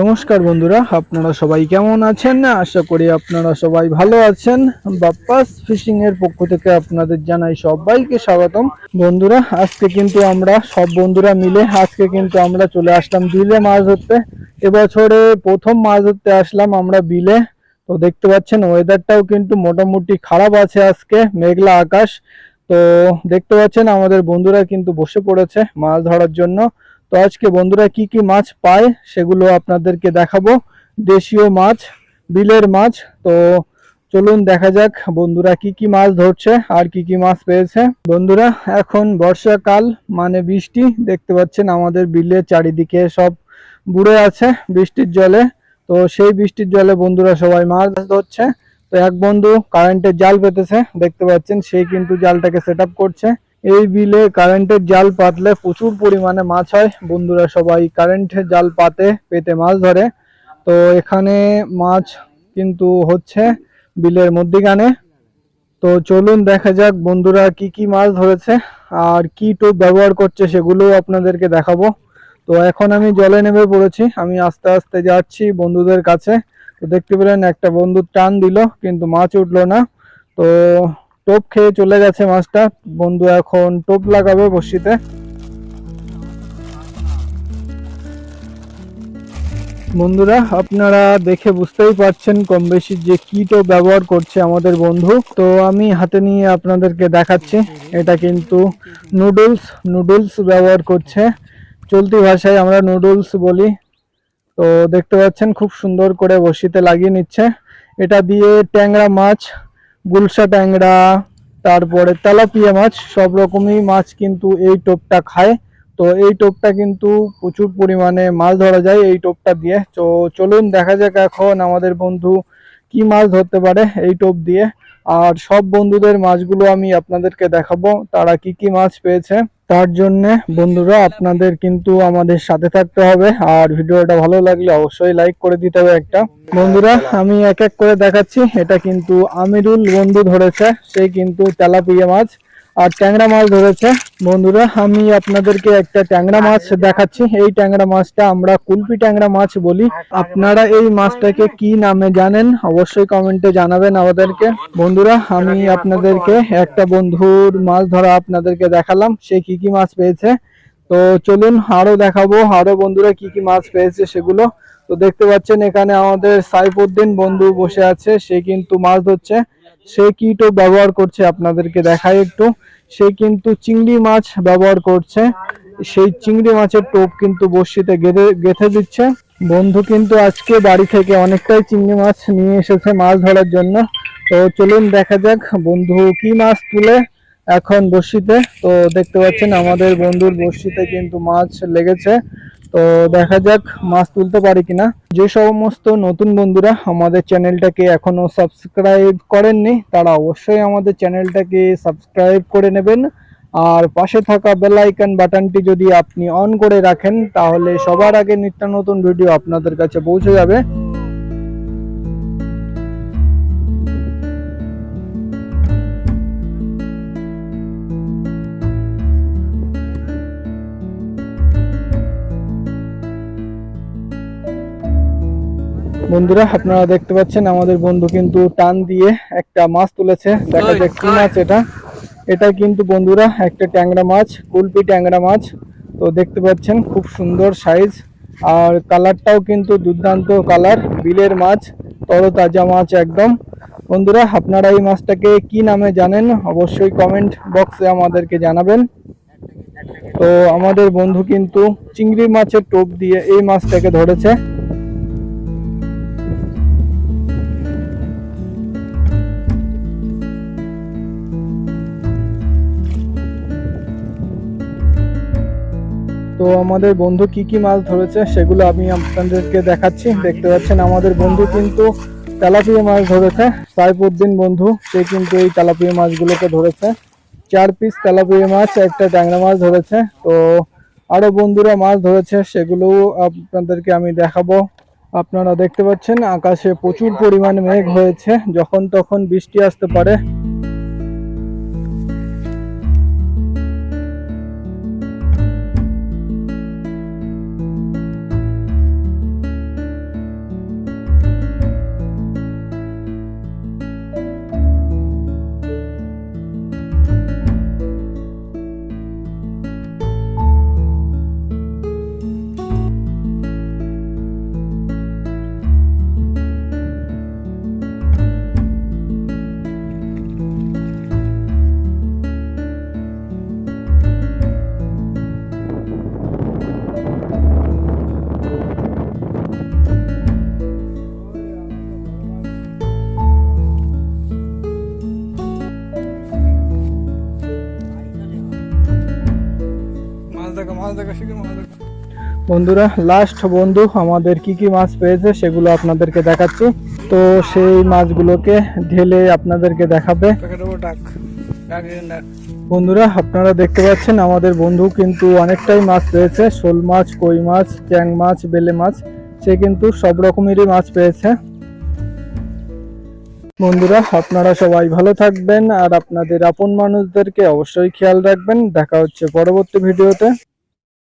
নমস্কার বন্ধুরা, আপনারা সবাই কেমন আছেন? আশা করি আপনারা সবাই ভালো আছেন। বাপ্পাস ফিশিং এর পক্ষ থেকে আপনাদের জানাই সবাইকে স্বাগতম। বন্ধুরা, আজকে কিন্তু আমরা সব বন্ধুরা মিলে আজকে কিন্তু আমরা চলে আসলাম বিলে মাছ ধরতে। এবছরে প্রথম মাছ ধরতে আসলাম আমরা বিলে। তো দেখতে পাচ্ছেন ওয়েদারটাও কিন্তু মোটামুটি খারাপ আছে আজকে, মেঘলা আকাশ। তো দেখতে পাচ্ছেন আমাদের বন্ধুরা কিন্তু বসে পড়েছে মাছ ধরার জন্য। তো আজকে বন্ধুরা কি কি মাছ পায় সেগুলো আপনাদেরকে দেখাবো। দেশীয় মাছ, বিলের মাছ। তো চলুন দেখা যাক বন্ধুরা কি কি মাছ ধরছে আর কি কি মাছ পেয়েছে। বন্ধুরা, এখন বর্ষাকাল মানে বৃষ্টি। দেখতে পাচ্ছেন আমাদের বিলের চারিদিকে সব বুড়ে আছে বৃষ্টির জলে। তো সেই বৃষ্টির জলে বন্ধুরা সবাই মাছ ধরছে তো এক বন্ধু কারেন্টের জাল পেতেছে, দেখতে পাচ্ছেন সেই কিন্তু জালটাকে সেট করছে। এই বিলে কারেন্টের জাল পাতলে প্রচুর পরিমাণে মাছ হয়। বন্ধুরা সবাই কারেন্টের জাল পাতে, পেতে মাছ ধরে। তো এখানে মাছ কিন্তু হচ্ছে বিলের মধ্যিখানে। তো চলুন দেখা যাক বন্ধুরা কি কি মাছ ধরেছে, আর কি টোপ ব্যবহার করছে সেগুলো আপনাদেরকে দেখাবো। তো এখন আমি জলে নেমে পড়েছি। আমি আস্তে আস্তে যাচ্ছি বন্ধুদের কাছে। তো দেখতে পেলেন একটা বন্ধু টান দিল, কিন্তু মাছ উঠল না। তো টোপ খেয়ে চলে গেছে মাছটা। বন্ধু এখন টোপ লাগাবে বসিতে। বন্ধুরা, আপনারা দেখে বুঝতেই পারছেন কম বেশি যে কি টোপ ব্যবহার করছে আমাদের বন্ধু। তো আমি হাতে নিয়ে আপনাদেরকে দেখাচ্ছি। এটা কিন্তু নুডলস নুডলস ব্যবহার করছে। চলতি ভাষায় আমরা নুডলস বলি। তো দেখতে পাচ্ছেন খুব সুন্দর করে বসিতে লাগিয়ে নিচ্ছে। এটা দিয়ে ট্যাংরা মাছ, গুলশা ট্যাংরা, তারপরে তেলাপিয়া মাছ, সব রকমই মাছ কিন্তু এই টোপটা খায়। তো এই টোপটা কিন্তু প্রচুর পরিমাণে মাছ ধরা যায় এই টোপটা দিয়ে। তো চলুন দেখা যাক এখন আমাদের বন্ধু কি মাছ ধরতে পারে এই টোপ দিয়ে। আর সব বন্ধুদের মাছগুলো আমি আপনাদেরকে দেখাবো, তারা কি কি মাছ পেয়েছে। তার জন্য বন্ধুরা, আপনাদের কিন্তু আমাদের সাথে থাকতে হবে। আর ভিডিওটা ভালো লাগলে অবশ্যই লাইক করে দিতে হবে একটা। বন্ধুরা, আমি এক এক করে দেখাচ্ছি। এটা কিন্তু আমিরুল বন্ধু ধরেছে সেই কিন্তু তেলাপিয়া মাছ। আর ট্যাংরা মাছ ধরেছে। বন্ধুরা, আমি আপনাদেরকে একটা ট্যাংরা মাছ দেখাচ্ছি। এই ট্যাংরা মাছটা আমরা কুলপি ট্যাংরা মাছ বলি। আপনারা এই মাছটাকে কি নামে জানেন? অবশ্যই কমেন্টে জানাবেন আমাদেরকে। বন্ধুরা, আমি আপনাদেরকে একটা বন্ধুর মাছ ধরা আপনাদেরকে দেখালাম। সে কি কি মাছ পেয়েছে? তো চলুন আরও দেখাবো। আরও বন্ধুরা কি কি মাছ পেয়েছে সেগুলো। তো দেখতে পাচ্ছেন এখানে আমাদের সাইফুদ্দিন বন্ধু বসে আছে। সে কিন্তু মাছ ধরছে। সে কি টোপ ব্যবহার করছে আপনাদেরকে দেখাই একটু। সে কিন্তু চিংড়ি মাছ ব্যবহার করছে। সেই চিংড়ি মাছের টোপ কিন্তু বড়শিতে গেঁথে গেঁথে দিচ্ছে। বন্ধু কিন্তু আজকে বাড়ি থেকে অনেকটাই চিংড়ি মাছ নিয়ে এসেছে মাছ ধরার জন্য। তো চলুন দেখা যাক বন্ধু কি মাছ তুলে এখন বড়শিতে। তো দেখতে পাচ্ছেন আমাদের বন্ধুর বড়শিতে কিন্তু মাছ লেগেছে। তো দেখা যাক মাছ তুলতে পারি কিনা। যে সমস্ত নতুন বন্ধুরা আমাদের চ্যানেলটাকে এখনও সাবস্ক্রাইব করেননি, তারা অবশ্যই আমাদের চ্যানেলটাকে সাবস্ক্রাইব করে নেবেন। আর পাশে থাকা বেল আইকন বাটনটি যদি আপনি অন করে রাখেন, তাহলে সবার আগে নিত্য নতুন ভিডিও আপনাদের কাছে পৌঁছে যাবে। বন্ধুরা আপনারা দেখতে পাচ্ছেন আমাদের বন্ধু কিন্তু টান দিয়ে একটা মাছ তুলেছে। দেখা যাক কি মাছ এটা। এটা কিন্তু বন্ধুরা একটা ট্যাংরা মাছ কুলপি ট্যাংরা মাছ। তো দেখতে পাচ্ছেন খুব সুন্দর সাইজ আর কালারটাও কিন্তু দুর্দান্ত কালার বিলের মাছ তরতাজা মাছ একদম। বন্ধুরা আপনারা এই মাছটাকে কি নামে জানেন? অবশ্যই কমেন্ট বক্সে আমাদেরকে জানাবেন। তো আমাদের বন্ধু কিন্তু চিংড়ি মাছের টোপ দিয়ে এই মাছটাকে ধরেছে। তো আমাদের বন্ধু কি কি মাছ ধরেছে সেগুলো আমি আপনাদেরকে দেখাচ্ছি। দেখতে পাচ্ছেন আমাদের বন্ধু কিন্তু তেলাপিয়া মাছ ধরেছে। সাইফুদ্দিন বন্ধু, সে কিন্তু এই তেলাপিয়া মাছগুলোকে ধরেছে। চার পিস তেলাপিয়া মাছ, একটা ট্যাংরা মাছ ধরেছে। তো আরও বন্ধুরা মাছ ধরেছে সেগুলোও আপনাদেরকে আমি দেখাবো। আপনারা দেখতে পাচ্ছেন, আকাশে প্রচুর পরিমাণ মেঘ হয়েছে। যখন তখন বৃষ্টি আসতে পারে বন্ধুরা লাস্ট বন্ধু আমাদের কি কি মাছ পেয়েছে সেগুলো আপনাদেরকে দেখাচ্ছি। তো সেই মাছগুলোকে ঢেলে আপনাদেরকে দেখাবে। বন্ধুরা আপনারা দেখতে পাচ্ছেন আমাদের বন্ধু কিন্তু অনেকটাই মাছ পেয়েছে। শোল মাছ কই মাছ চ্যাং মাছ বেলে মাছ সে কিন্তু সব রকমেরই মাছ পেয়েছে। বন্ধুরা আপনারা সবাই ভালো থাকবেন আর আপনাদের আপন মানুষদেরকে অবশ্যই খেয়াল রাখবেন। দেখা হচ্ছে পরবর্তী ভিডিওতে।